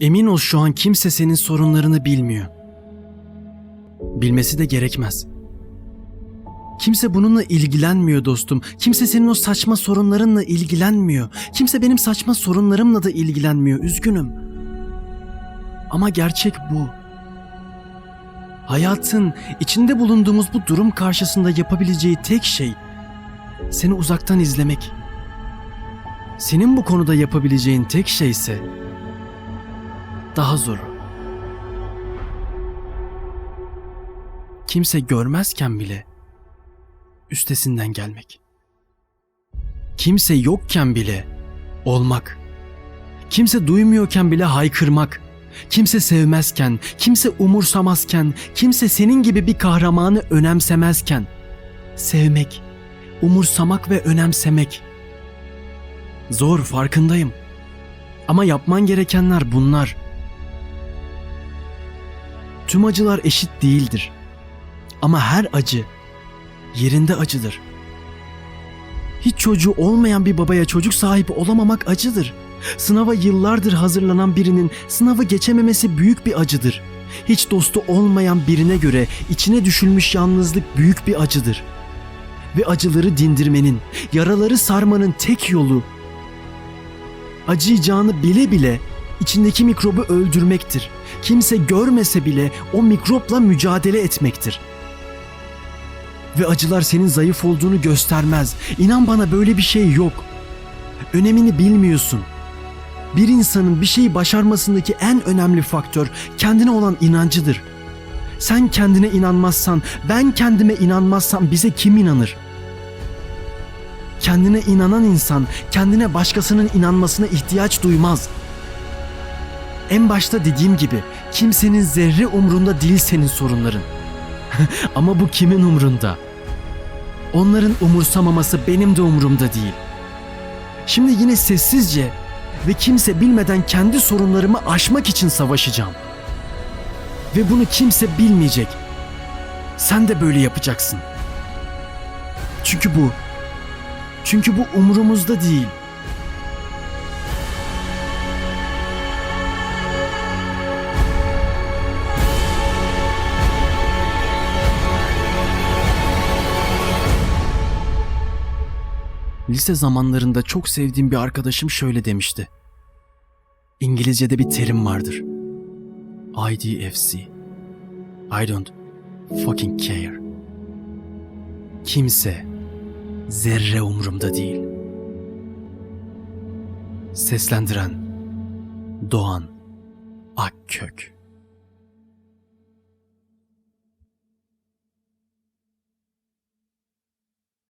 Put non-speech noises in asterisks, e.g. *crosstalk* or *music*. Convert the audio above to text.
Emin ol şu an kimse senin sorunlarını bilmiyor. Bilmesi de gerekmez. Kimse bununla ilgilenmiyor dostum. Kimse senin o saçma sorunlarınla ilgilenmiyor. Kimse benim saçma sorunlarımla da ilgilenmiyor. Üzgünüm. Ama gerçek bu. Hayatın içinde bulunduğumuz bu durum karşısında yapabileceği tek şey seni uzaktan izlemek. Senin bu konuda yapabileceğin tek şey ise daha zor. Kimse görmezken bile üstesinden gelmek. Kimse yokken bile olmak. Kimse duymuyorken bile haykırmak. Kimse sevmezken, kimse umursamazken, kimse senin gibi bir kahramanı önemsemezken sevmek, umursamak ve önemsemek. Zor farkındayım. Ama yapman gerekenler bunlar. Tüm acılar eşit değildir. Ama her acı yerinde acıdır. Hiç çocuğu olmayan bir babaya çocuk sahibi olamamak acıdır. Sınava yıllardır hazırlanan birinin sınavı geçememesi büyük bir acıdır. Hiç dostu olmayan birine göre içine düşülmüş yalnızlık büyük bir acıdır. Ve acıları dindirmenin, yaraları sarmanın tek yolu acıyacağını bile bile içindeki mikrobu öldürmektir. Kimse görmese bile o mikropla mücadele etmektir. Ve acılar senin zayıf olduğunu göstermez. İnan bana böyle bir şey yok. Önemini bilmiyorsun. Bir insanın bir şeyi başarmasındaki en önemli faktör kendine olan inancıdır. Sen kendine inanmazsan, ben kendime inanmazsam bize kim inanır? Kendine inanan insan kendine başkasının inanmasına ihtiyaç duymaz. En başta dediğim gibi kimsenin zerre umrunda değil senin sorunların. *laughs* Ama bu kimin umrunda? Onların umursamaması benim de umurumda değil. Şimdi yine sessizce ve kimse bilmeden kendi sorunlarımı aşmak için savaşacağım. Ve bunu kimse bilmeyecek. Sen de böyle yapacaksın. Çünkü bu çünkü bu umurumuzda değil. Lise zamanlarında çok sevdiğim bir arkadaşım şöyle demişti. İngilizce'de bir terim vardır. IDFC. I don't fucking care. Kimse zerre umurumda değil. Seslendiren Doğan Akkök